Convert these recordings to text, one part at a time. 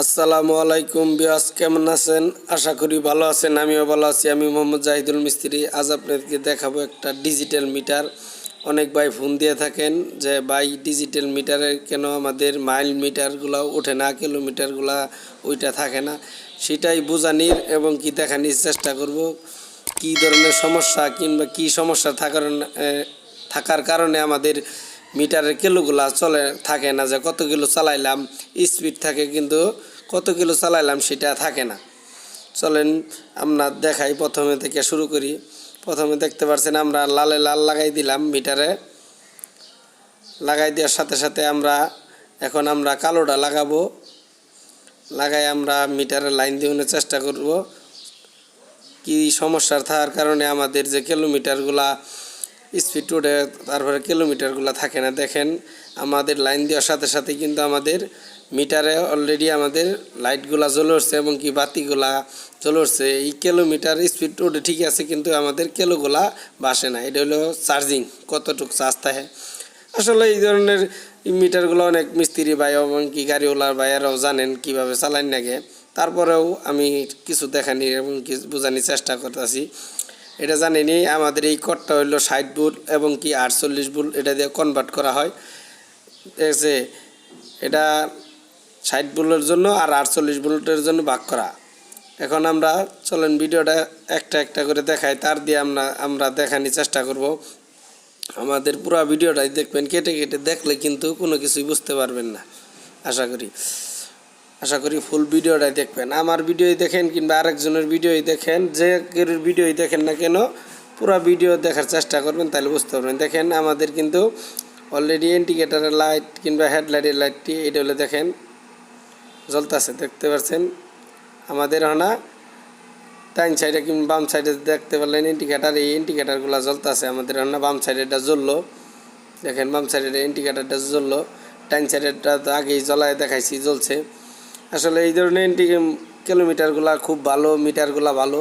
আসসালামু আলাইকুম বিয়াস কেমন আছেন? আশা করি ভালো আছেন, আমিও ভালো আছি। আমি মোহাম্মদ জাহিদুল মিস্ত্রি। আজ আপনাদেরকে দেখাবো একটা ডিজিটাল মিটার অনেক ভাই ফোন দিয়ে থাকেন যে, ভাই ডিজিটাল মিটারে কেন আমাদের মাইল মিটারগুলো ওঠে না কিলোমিটারগুলা ওইটা থাকে না? সেটাই বোঝানির এবং কি দেখানির চেষ্টা করব। কি ধরনের সমস্যা কিংবা কি সমস্যা থাকার থাকার কারণে আমাদের মিটারের কিলোগুলা চলে, থাকে না যে কত কিলো চালাইলাম স্পিড থাকে কিন্তু কত কিলো চালাইলাম সেটা থাকে না। চলেন আমরা দেখাই, প্রথমে থেকে শুরু করি। প্রথমে দেখতে পাচ্ছেন আমরা লালে লাল লাগাই দিলাম মিটারে। লাগাই দেওয়ার সাথে সাথে আমরা এখন আমরা কালোটা লাগাবো। লাগাই আমরা মিটারে লাইন দেওয়ানোর চেষ্টা করব। কি সমস্যার থাকার কারণে আমাদের যে কিলোমিটারগুলা স্পিড উঠে তারপরে কিলোমিটারগুলো থাকে না। দেখেন, আমাদের লাইন দেওয়ার সাথে সাথে কিন্তু আমাদের মিটারে অলরেডি আমাদের লাইটগুলা জ্বলে উঠছে এবং কি বাতিগুলা জ্বলে উঠছে। এই কিলোমিটার স্পিড উঠে ঠিক আছে, কিন্তু আমাদের কেলোগুলা বাসে না। এটা হলো চার্জিং কতটুকু চার্জ থাকে। আসলে এই ধরনের মিটারগুলো অনেক মিস্ত্রি ভাই এবং কি গাড়িওয়ালার ভাইয়ারাও জানেন কীভাবে চালান নাগে তারপরেও আমি কিছু দেখানি এবং কিছু বোঝানোর চেষ্টা করতেছি। এটা জানিনি, আমাদের এই কটটা হইল ষাট বুল এবং কি আটচল্লিশ বুল, এটা দিয়ে কনভার্ট করা হয়। দেখছে এটা ষাট বুলের জন্য আর আটচল্লিশ বুলেটের জন্য ভাগ করা। এখন আমরা চলেন ভিডিওটা একটা একটা করে দেখাই, তার দিয়ে আমরা আমরা দেখানোর চেষ্টা করব। আমাদের পুরো ভিডিওটাই দেখবেন, কেটে কেটে দেখলে কিন্তু কোনো কিছুই বুঝতে পারবেন না, আশা করি। আশা করি ফুল ভিডিওটাই দেখবেন। আমার ভিডিওই দেখেন কিংবা আরেকজনের ভিডিওই দেখেন, যে কেউ ভিডিওই দেখেন না কেন, পুরো ভিডিও দেখার চেষ্টা করবেন তাহলে বুঝতে পারবেন। দেখেন, আমাদের কিন্তু অলরেডি ইন্ডিকেটারের লাইট কিংবা হেডলাইটের লাইটটি এটা হলে দেখেন, জ্বলতেছে, দেখতে পাচ্ছেন আমাদের হনা ডাইন সাইডে কিংবা বাম সাইডে দেখতে পারলেন ইন্ডিকেটার এই ইন্ডিকেটারগুলো জ্বলতেছে। আমাদের হনা বাম সাইডেটা জ্বললো। দেখেন, বাম সাইডের ইন্ডিকেটারটা জ্বললো। ডাইন সাইডেরটা তো আগেই জ্বলায় দেখাইছি, জ্বলছে। আসলে এই ধরনের কিলোমিটারগুলা খুব ভালো, মিটারগুলা ভালো।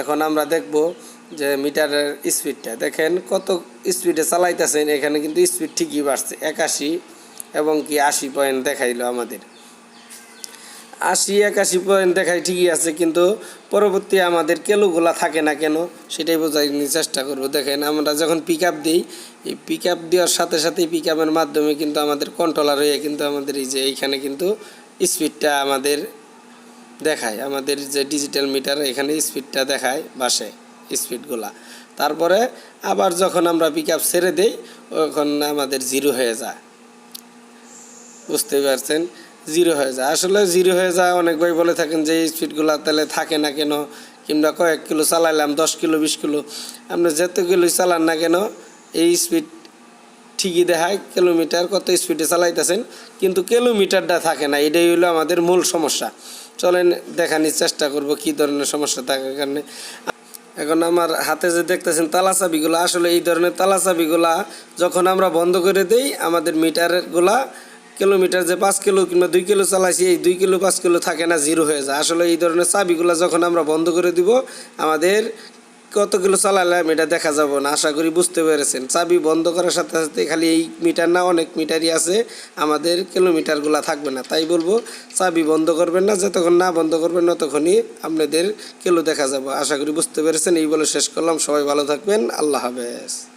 এখন আমরা দেখব যে মিটারের স্পিডটা দেখেন কত স্পিডে চালাইতেছেন, এখানে কিন্তু স্পিড ঠিকই বাড়ছে। একাশি এবং কি আশি পয়েন্ট দেখাইলো আমাদের। আশি, একাশি পয়েন্ট দেখাই ঠিকই আছে, কিন্তু পরবর্তী আমাদের কেলোগুলা থাকে না কেন, সেটাই বোঝার চেষ্টা করব। দেখেন আমরা যখন পিক আপ দিই, এই পিক আপ দেওয়ার সাথে সাথেই পিক আপের মাধ্যমে কিন্তু আমাদের কন্ট্রোলার হয়ে কিন্তু আমাদের এই যে এইখানে কিন্তু স্পিডটা আমাদের দেখায়, আমাদের যে ডিজিটাল মিটার এখানে স্পিডটা দেখায় বাসে স্পিডগুলা। তারপরে আবার যখন আমরা পিক আপ ছেড়ে দিই তখন আমাদের জিরো হয়ে যায়। বুঝতে পারছেন? জিরো হয়ে যায়। আসলে জিরো হয়ে যায়, অনেক ভাই বলে থাকেন যে স্পিডগুলো তাহলে থাকে না কেন? কিংবা কয়েক কিলো চালাইলাম, দশ কিলো, বিশ কিলো। আপনি যত কিলো চালান না কেন, এই স্পিড ঠিকই দেখায় কিলোমিটার কত স্পিডে চালাইতেছেন, কিন্তু কিলোমিটারটা থাকে না, এটাই হলো আমাদের মূল সমস্যা। চলেন দেখানোর চেষ্টা করব কি ধরনের সমস্যা থাকার কারণে এখন আমার হাতে যে দেখতেছেন তালা চাবিগুলো আসলে এই ধরনের তালা চাবিগুলা যখন আমরা বন্ধ করে দেই, আমাদের মিটারগুলা কিলোমিটার যে পাঁচ কিলো কিংবা দুই কিলো চালাইছি, এই দুই কিলো, পাঁচ কিলো থাকে না জিরো হয়ে যায়। আসলে এই ধরনের চাবিগুলো যখন আমরা বন্ধ করে দিব, আমাদের কত কিলো চালালাম এটা দেখা যাব না, আশা করি বুঝতে পেরেছেন। চাবি বন্ধ করার সাথে সাথে খালি এই মিটার না, অনেক মিটারই আছে, আমাদের কিলোমিটারগুলো থাকবে না। তাই বলব, চাবি বন্ধ করবেন না, যতক্ষণ না বন্ধ করবেন না তখনই আপনাদের কিলো দেখা যাব। আশা করি বুঝতে পেরেছেন, এই বলে শেষ করলাম। সবাই ভালো থাকবেন, আল্লাহ হাফেজ।